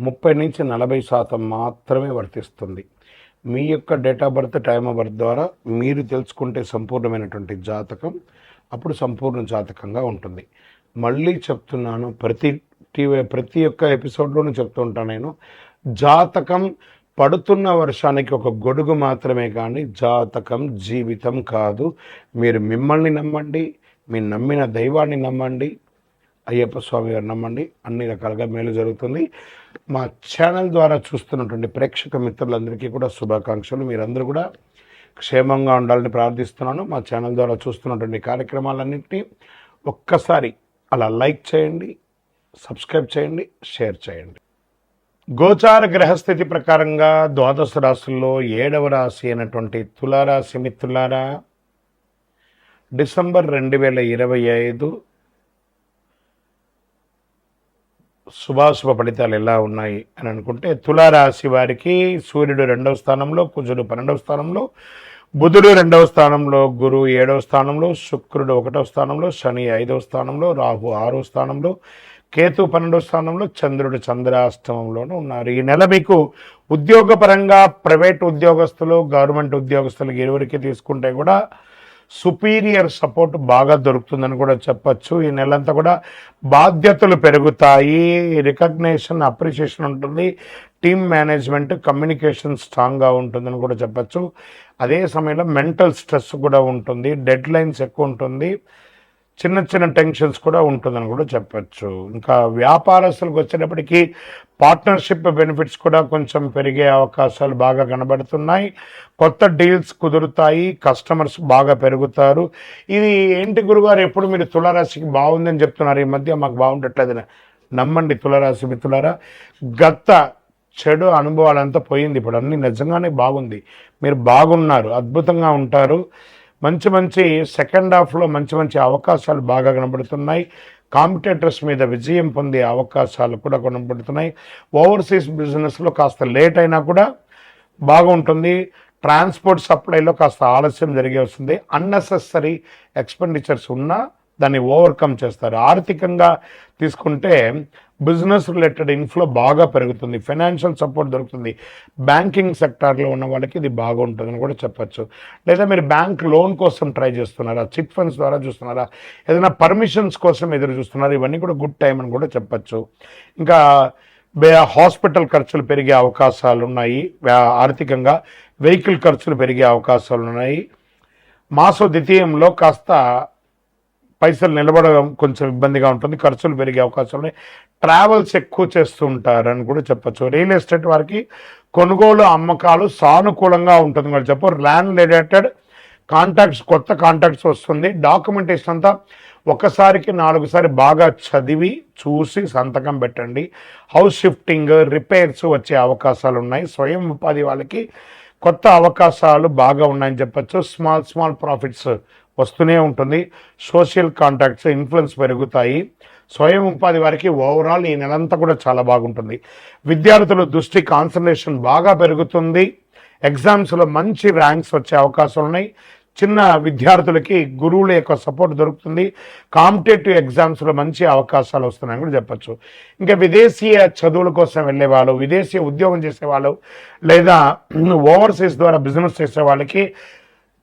ముప్పై నుంచి నలభై శాతం మాత్రమే వర్తిస్తుంది. మీ యొక్క date of birth time of birth ద్వారా మీరు తెలుసుకుంటే సంపూర్ణమైనటువంటి జాతకం అప్పుడు సంపూర్ణ జాతకంగా ఉంటుంది. మళ్ళీ చెప్తున్నాను ప్రతి టీవీ ప్రతి ఒక్క ఎపిసోడ్లోనూ చెప్తూ ఉంటాను నేను జాతకం పడుతున్న వర్షానికి ఒక గొడుగు మాత్రమే కానీ జాతకం జీవితం కాదు. మీరు మిమ్మల్ని నమ్మండి మీ నమ్మిన దైవాన్ని నమ్మండి అయ్యప్ప స్వామి గారు నమ్మండి. అన్ని రకాలుగా మేలు జరుగుతుంది. మా ఛానల్ ద్వారా చూస్తున్నటువంటి ప్రేక్షక మిత్రులందరికీ కూడా శుభాకాంక్షలు. మీరందరూ కూడా క్షేమంగా ఉండాలని ప్రార్థిస్తున్నాను. మా ఛానల్ ద్వారా చూస్తున్నటువంటి కార్యక్రమాలన్నింటినీ ఒక్కసారి అలా లైక్ చేయండి సబ్స్క్రైబ్ చేయండి షేర్ చేయండి. గోచార గ్రహస్థితి ప్రకారంగా ద్వాదశ రాశుల్లో ఏడవ రాశి అయినటువంటి తులారాశి మిత్రులారా డిసెంబర్ రెండు వేల ఇరవై ఐదు శుభాశుభ ఫలితాలు ఎలా ఉన్నాయి అని అనుకుంటే తులారాశి వారికి సూర్యుడు రెండవ స్థానంలో కుజుడు పన్నెండవ స్థానంలో బుధుడు రెండవ స్థానంలో గురువు ఏడవ స్థానంలో శుక్రుడు ఒకటవ స్థానంలో శని ఐదవ స్థానంలో రాహు ఆరో స్థానంలో కేతు పన్నెండవ స్థానంలో చంద్రుడు చంద్రాష్టమంలోనూ ఉన్నారు. ఈ నెల మీకు ఉద్యోగపరంగా ప్రైవేట్ ఉద్యోగస్తులు గవర్నమెంట్ ఉద్యోగస్తులకు ఇరువురికి తీసుకుంటే కూడా సుపీరియర్ సపోర్ట్ బాగా దొరుకుతుందని కూడా చెప్పచ్చు. ఈ నెలంతా కూడా బాధ్యతలు పెరుగుతాయి. రికగ్నేషన్ అప్రిషియేషన్ ఉంటుంది. టీమ్ మేనేజ్మెంట్ కమ్యూనికేషన్ స్ట్రాంగ్గా ఉంటుందని కూడా చెప్పచ్చు. అదే సమయంలో మెంటల్ స్ట్రెస్ కూడా ఉంటుంది. డెడ్ లైన్స్ ఎక్కువ ఉంటుంది. చిన్న చిన్న టెన్షన్స్ కూడా ఉంటుందని కూడా చెప్పచ్చు. ఇంకా వ్యాపారస్తులకు వచ్చేటప్పటికీ పార్ట్నర్షిప్ బెనిఫిట్స్ కూడా కొంచెం పెరిగే అవకాశాలు బాగా కనబడుతున్నాయి. కొత్త డీల్స్ కుదురుతాయి కస్టమర్స్ బాగా పెరుగుతారు. ఇది ఏంటి గురుగారు ఎప్పుడు మీరు తులారాశికి బాగుందని చెప్తున్నారు? ఈ మధ్య మాకు బాగుండట్లేదని నమ్మండి తులారాశి మిత్రులారా. గత చెడు అనుభవాలంతా పోయింది ఇప్పుడు. అన్నీ నిజంగానే బాగుంది. మీరు బాగున్నారు అద్భుతంగా ఉంటారు. మంచి మంచి సెకండ్ హాఫ్లో మంచి మంచి అవకాశాలు బాగా కనబడుతున్నాయి. కాంపిటేటర్స్ మీద విజయం పొందే అవకాశాలు కూడా కనబడుతున్నాయి. ఓవర్సీస్ బిజినెస్లో కాస్త లేట్ అయినా కూడా బాగుంటుంది. ట్రాన్స్పోర్ట్ సప్లైలో కాస్త ఆలస్యం జరిగే వస్తుంది అన్నెసెసరీ ఎక్స్పెండిచర్స్ ఉన్నా దాన్ని ఓవర్కమ్ చేస్తారు. ఆర్థికంగా తీసుకుంటే బిజినెస్ రిలేటెడ్ ఇన్ఫ్లో బాగా పెరుగుతుంది. ఫైనాన్షియల్ సపోర్ట్ దొరుకుతుంది. బ్యాంకింగ్ సెక్టార్లో ఉన్న వాళ్ళకి ఇది బాగుంటుందని కూడా చెప్పచ్చు. లేదా మీరు బ్యాంక్ లోన్ కోసం ట్రై చేస్తున్నారా? చిట్ ఫండ్స్ ద్వారా చూస్తున్నారా? ఏదైనా పర్మిషన్స్ కోసం ఎదురు చూస్తున్నారా? ఇవన్నీ కూడా గుడ్ టైం అని కూడా చెప్పచ్చు. ఇంకా హాస్పిటల్ ఖర్చులు పెరిగే అవకాశాలు ఉన్నాయి. ఆర్థికంగా వెహికల్ ఖర్చులు పెరిగే అవకాశాలు ఉన్నాయి. మాసో ద్వితీయంలో కాస్త పైసలు నిలబడడం కొంచెం ఇబ్బందిగా ఉంటుంది ఖర్చులు పెరిగే అవకాశం ఉన్నాయి. ట్రావెల్స్ ఎక్కువ చేస్తుంటారని కూడా చెప్పచ్చు. రియల్ ఎస్టేట్ వారికి కొనుగోలు అమ్మకాలు సానుకూలంగా ఉంటుంది కూడా చెప్పు ల్యాండ్ రిలేటెడ్ కాంటాక్ట్స్ కొత్త కాంటాక్ట్స్ వస్తుంది. డాక్యుమెంటేషన్ అంతా ఒకసారికి నాలుగుసారి బాగా చదివి చూసి సంతకం పెట్టండి. హౌస్ షిఫ్టింగ్ రిపేర్స్ వచ్చే అవకాశాలు ఉన్నాయి. స్వయం ఉపాధి వాళ్ళకి కొత్త అవకాశాలు బాగా ఉన్నాయని చెప్పచ్చు. స్మాల్ స్మాల్ ప్రాఫిట్స్ వస్తూనే ఉంటుంది. సోషల్ కాంటాక్ట్స్ ఇన్ఫ్లుయెన్స్ పెరుగుతాయి. స్వయం ఉపాధి వారికి ఓవరాల్ ఈ నెలంతా కూడా చాలా బాగుంటుంది. విద్యార్థుల దృష్టి కాన్సన్ట్రేషన్ బాగా పెరుగుతుంది. ఎగ్జామ్స్లో మంచి ర్యాంక్స్ వచ్చే అవకాశాలు ఉన్నాయి. చిన్న విద్యార్థులకి గురువుల యొక్క సపోర్ట్ దొరుకుతుంది. కాంపిటేటివ్ ఎగ్జామ్స్లో మంచి అవకాశాలు వస్తున్నాయని కూడా చెప్పచ్చు. ఇంకా విదేశీయ చదువుల కోసం వెళ్ళేవాళ్ళు విదేశీయ ఉద్యోగం చేసేవాళ్ళు లేదా ఓవర్సీస్ ద్వారా బిజినెస్ చేసే వాళ్ళకి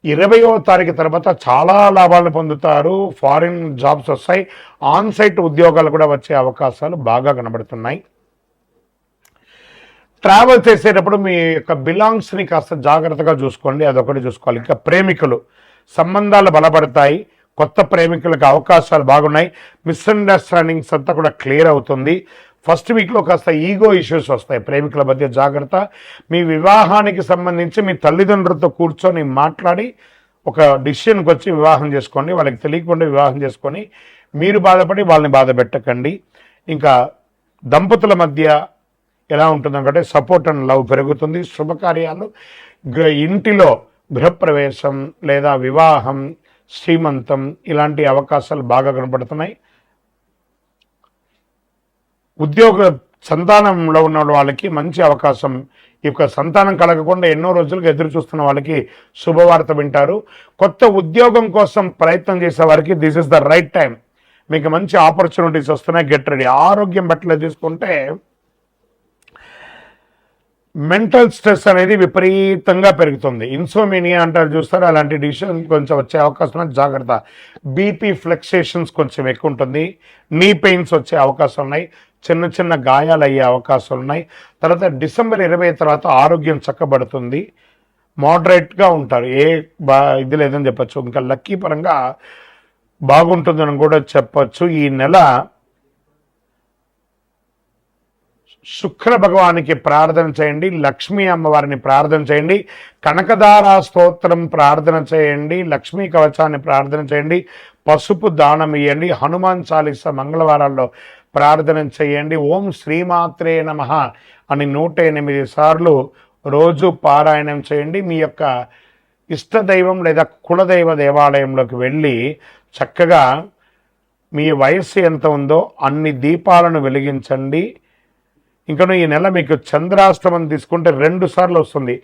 ఇరవయో తారీఖు తర్వాత చాలా లాభాలను పొందుతారు. ఫారిన్ జాబ్స్ వస్తాయి. ఆన్ సైట్ ఉద్యోగాలు కూడా వచ్చే అవకాశాలు బాగా కనబడుతున్నాయి. ట్రావెల్ చేసేటప్పుడు మీ యొక్క బిలాంగ్స్ని కాస్త జాగ్రత్తగా చూసుకోండి. అదొకటి చూసుకోవాలి. ఇంకా ప్రేమికులు సంబంధాలు బలపడతాయి. కొత్త ప్రేమికులకు అవకాశాలు బాగున్నాయి. మిస్అండర్స్టాండింగ్స్ అంతా కూడా క్లియర్ అవుతుంది. ఫస్ట్ వీక్లో కాస్త ఈగో ఇష్యూస్ వస్తాయి ప్రేమికుల మధ్య జాగ్రత్త. మీ వివాహానికి సంబంధించి మీ తల్లిదండ్రులతో కూర్చొని మాట్లాడి ఒక డిసిషన్కి వచ్చి వివాహం చేసుకోండి. వాళ్ళకి తెలియకుండా వివాహం చేసుకొని మీరు బాధపడి వాళ్ళని బాధ పెట్టకండి. ఇంకా దంపతుల మధ్య ఎలా ఉంటుందంటే సపోర్ట్ అండ్ లవ్ పెరుగుతుంది. శుభకార్యాలు. ఇంటిలో గృహప్రవేశం లేదా వివాహం శ్రీమంతం ఇలాంటి అవకాశాలు బాగా కనపడుతున్నాయి. ఉద్యోగ సంతానంలో ఉన్న వాళ్ళకి మంచి అవకాశం ఈ యొక్క సంతానం కలగకుండా ఎన్నో రోజులుగా ఎదురు చూస్తున్న వాళ్ళకి శుభవార్త వింటారు. కొత్త ఉద్యోగం కోసం ప్రయత్నం చేసే వారికి this is the right time మీకు మంచి ఆపర్చునిటీస్ వస్తున్నాయి గెట్ రెడీ ఆరోగ్యం బట్టలు తీసుకుంటే మెంటల్ స్ట్రెస్ అనేది విపరీతంగా పెరుగుతుంది. ఇన్సోమినియా అంటారు చూస్తారు? అలాంటి డిసిషన్ కొంచెం వచ్చే అవకాశం జాగ్రత్త. బీపీ ఫ్లెక్సేషన్స్ కొంచెం ఎక్కువ ఉంటుంది. నీ పెయిన్స్ వచ్చే అవకాశం ఉన్నాయి. చిన్న చిన్న గాయాలు అయ్యే అవకాశాలు ఉన్నాయి తర్వాత డిసెంబర్ ఇరవై తర్వాత ఆరోగ్యం చక్కబడుతుంది. మోడరేట్గా ఉంటారు. ఏ బా ఇది లేదని చెప్పచ్చు. ఇంకా లక్కీ పరంగా బాగుంటుందని కూడా చెప్పచ్చు. ఈ నెల శుక్ర భగవానికి ప్రార్థన చేయండి. లక్ష్మీ అమ్మవారిని ప్రార్థన చేయండి. కనకదార స్తోత్రం ప్రార్థన చేయండి. లక్ష్మీ కవచాన్ని ప్రార్థన చేయండి. పసుపు దానం ఇవ్వండి హనుమాన్ చాలీస మంగళవారాల్లో ప్రార్థన చేయండి. ఓం శ్రీమాత్రే నమ అని నూట ఎనిమిది సార్లు రోజు పారాయణం చేయండి. మీ యొక్క ఇష్టదైవం లేదా కులదైవ దేవాలయంలోకి వెళ్ళి చక్కగా మీ వయస్సు ఎంత ఉందో అన్ని దీపాలను వెలిగించండి. ఇంకను ఈ నెల మీకు చంద్రాష్టమం తీసుకుంటే రెండు సార్లు వస్తుంది.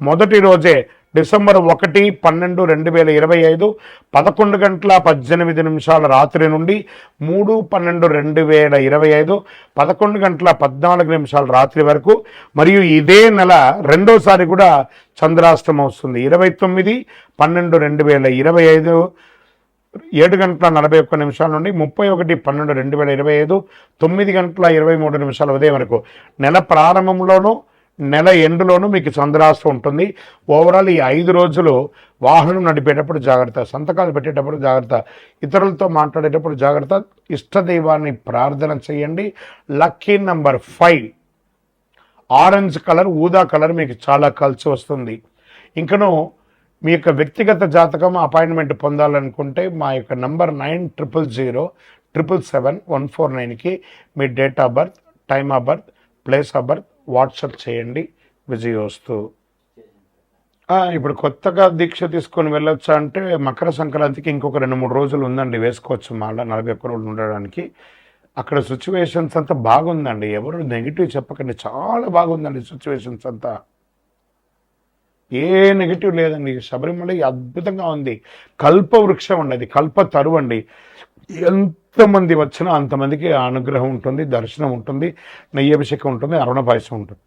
మొదటి రోజే డిసెంబర్ ఒకటి పన్నెండు రెండు వేల ఇరవై ఐదు పదకొండు గంటల పద్దెనిమిది నిమిషాల రాత్రి నుండి మూడు పన్నెండు రెండు వేల ఇరవై ఐదు పదకొండు గంటల పద్నాలుగు నిమిషాల రాత్రి వరకు. మరియు ఇదే నెల రెండోసారి కూడా చంద్రాష్టమం వస్తుంది. ఇరవై తొమ్మిది పన్నెండు రెండు వేల ఇరవై ఐదు ఏడు గంటల నలభై ఒక్క నిమిషాల నుండి ముప్పై ఒకటి పన్నెండు రెండు వేల ఇరవై ఐదు తొమ్మిది గంటల ఇరవై మూడు నిమిషాల ఉదయం వరకు. నెల ప్రారంభంలోనూ నెల ఎండులోనూ మీకు చంద్రాస్తం ఉంటుంది. ఓవరాల్ ఈ ఐదు రోజులు వాహనం నడిపేటప్పుడు జాగ్రత్త సంతకాలు పెట్టేటప్పుడు జాగ్రత్త ఇతరులతో మాట్లాడేటప్పుడు జాగ్రత్త ఇష్టదైవాన్ని ప్రార్థన చేయండి. Lucky number five orange colour ఊదా కలర్ మీకు చాలా కలిసి వస్తుంది. ఇంకను మీ యొక్క వ్యక్తిగత జాతకం అపాయింట్మెంట్ పొందాలనుకుంటే మా యొక్క number nine triple zero triple seven one four నైన్కి మీ date of birth time of birth place of birth WhatsApp చేయండి. విజయోస్తు ఇప్పుడు కొత్తగా దీక్ష తీసుకొని వెళ్ళొచ్చా అంటే మకర సంక్రాంతికి ఇంకొక రెండు మూడు రోజులు ఉందండి. వేసుకోవచ్చు మళ్ళీ నలభై ఒక్క రోజులు ఉండడానికి. అక్కడ సిచ్యువేషన్స్ అంతా బాగుందండి. ఎవరు నెగిటివ్ చెప్పకండి. చాలా బాగుందండి సిచ్యువేషన్స్ అంతా. ఏ నెగిటివ్ లేదండి. శబరిమల అద్భుతంగా ఉంది. కల్ప వృక్షం అండి. అది కల్ప తరువు అండి ఎంతమంది వచ్చినా అంతమందికి అనుగ్రహం ఉంటుంది దర్శనం ఉంటుంది నెయ్యభిషేకం ఉంటుంది అరుణ పాయసం ఉంటుంది.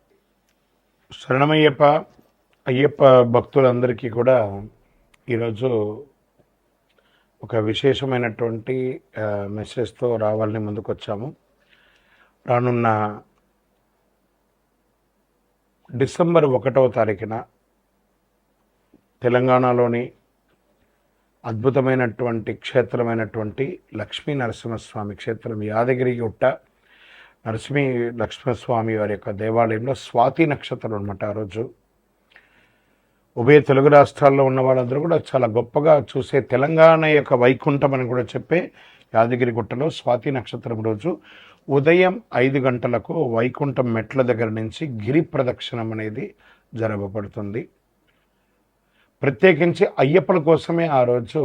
శరణమయ్యప్ప అయ్యప్ప భక్తులందరికీ కూడా ఈరోజు ఒక విశేషమైనటువంటి మెసేజ్తో రావాలని ముందుకు వచ్చాము రానున్న డిసెంబర్ ఒకటవ తారీఖున తెలంగాణలోని అద్భుతమైనటువంటి క్షేత్రమైనటువంటి లక్ష్మీ నరసింహస్వామి క్షేత్రం యాదగిరి గుట్ట. నరసింహి లక్ష్మణస్వామి వారి యొక్క దేవాలయంలో స్వాతి నక్షత్రం అనమాట ఆ రోజు. ఉభయ తెలుగు రాష్ట్రాల్లో ఉన్న వాళ్ళందరూ కూడా చాలా గొప్పగా చూసే తెలంగాణ యొక్క వైకుంఠం అని కూడా చెప్పే యాదగిరి గుట్టలో స్వాతి నక్షత్రం రోజు ఉదయం ఐదు గంటలకు వైకుంఠం మెట్ల దగ్గర నుంచి గిరి ప్రదక్షిణం అనేది జరగబడుతుంది. ప్రత్యేకించి అయ్యప్పల కోసమే ఆ రోజు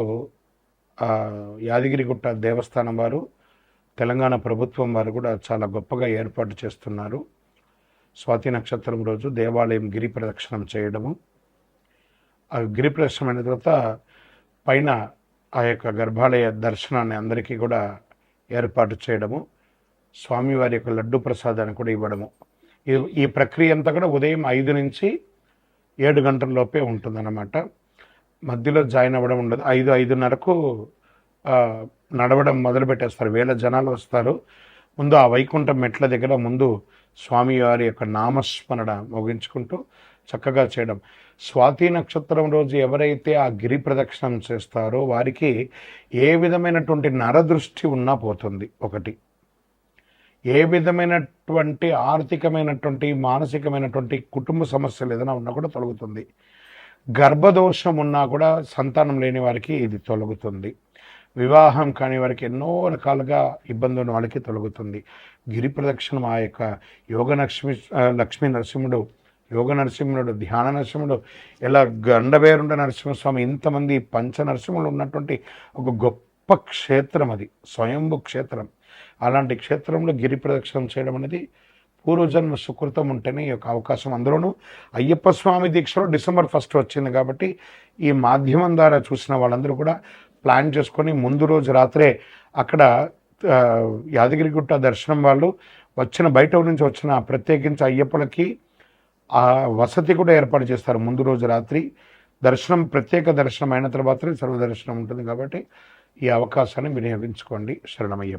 యాదగిరిగుట్ట దేవస్థానం వారు తెలంగాణ ప్రభుత్వం వారు కూడా చాలా గొప్పగా ఏర్పాటు చేస్తున్నారు. స్వాతి నక్షత్రం రోజు దేవాలయం గిరి ప్రదక్షిణం చేయడము. ఆ గిరి ప్రదక్షిణం అయిన తర్వాత పైన ఆ యొక్క గర్భాలయ దర్శనాన్ని అందరికీ కూడా ఏర్పాటు చేయడము. స్వామివారి యొక్క లడ్డు ప్రసాదాన్ని కూడా ఇవ్వడము. ఈ ప్రక్రియ అంతా కూడా ఉదయం ఐదు నుంచి ఏడు గంటల లోపే ఉంటుందన్నమాట. మధ్యలో జాయిన్ అవ్వడం ఉండదు. ఐదు ఐదున్నరకు నడవడం మొదలు పెట్టేస్తారు. వేల జనాలు వస్తారు. ముందు ఆ వైకుంఠం మెట్ల దగ్గర ముందు స్వామివారి యొక్క నామస్మరణ ముగించుకుంటూ చక్కగా చేయడం. స్వాతి నక్షత్రం రోజు ఎవరైతే ఆ గిరి ప్రదక్షిణం చేస్తారో వారికి ఏ విధమైనటువంటి నరదృష్టి ఉన్నా పోతుంది. ఒకటి. ఏ విధమైనటువంటి ఆర్థికమైనటువంటి మానసికమైనటువంటి కుటుంబ సమస్యలు ఏదైనా ఉన్నా కూడా తొలగుతుంది. గర్భదోషం ఉన్నా కూడా సంతానం లేని వారికి ఇది తొలగుతుంది. వివాహం కాని వారికి ఎన్నో రకాలుగా ఇబ్బంది ఉన్న వాళ్ళకి తొలగుతుంది. గిరి ప్రదక్షిణం ఆ యొక్క యోగ లక్ష్మి లక్ష్మీ నరసింహుడు యోగ నరసింహుడు ధ్యాన నరసింహుడు ఇలా గండవేరుండ నరసింహస్వామి ఇంతమంది పంచ నరసింహులు ఉన్నటువంటి ఒక గొప్ప క్షేత్రం అది స్వయంభు క్షేత్రం. అలాంటి క్షేత్రంలో గిరి ప్రదక్షిణం చేయడం అనేది పూర్వజన్మ సుకృతం ఉంటేనే ఈ యొక్క అవకాశం అందులోనూ. అయ్యప్ప స్వామి దీక్షలో డిసెంబర్ ఫస్ట్ వచ్చింది కాబట్టి ఈ మాధ్యమం ద్వారా చూసిన వాళ్ళందరూ కూడా ప్లాన్ చేసుకొని ముందు రోజు రాత్రే అక్కడ యాదగిరిగుట్ట దర్శనం వాళ్ళు వచ్చిన బయట నుంచి వచ్చిన ప్రత్యేకించి అయ్యప్పలకి ఆ వసతి కూడా ఏర్పాటు చేస్తారు ముందు రోజు రాత్రి. దర్శనం ప్రత్యేక దర్శనం అయిన తర్వాతనే సర్వ దర్శనం ఉంటుంది కాబట్టి ఈ అవకాశాన్ని వినియోగించుకోండి. శరణమయ్యప్ప.